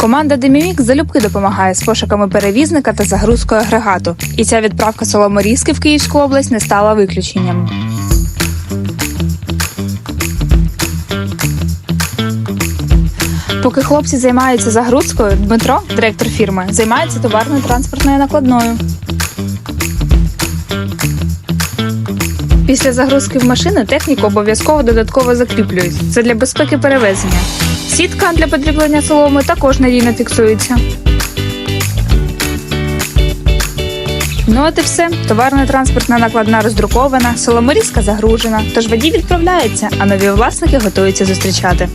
Команда Демімік залюбки допомагає з пошуками перевізника та загрузкою агрегату. І ця відправка Соломорізки в Київську область не стала виключенням. Поки хлопці займаються загрузкою, Дмитро, директор фірми, займається товарною транспортною накладною. Після загрузки в машину техніку обов'язково додатково закріплюють. Це для безпеки перевезення. Сітка для подріблення соломи також надійно фіксується. Ну от і все. Товарна транспортна накладна роздрукована, соломорізка загружена. Тож водій відправляється, а нові власники готуються зустрічати.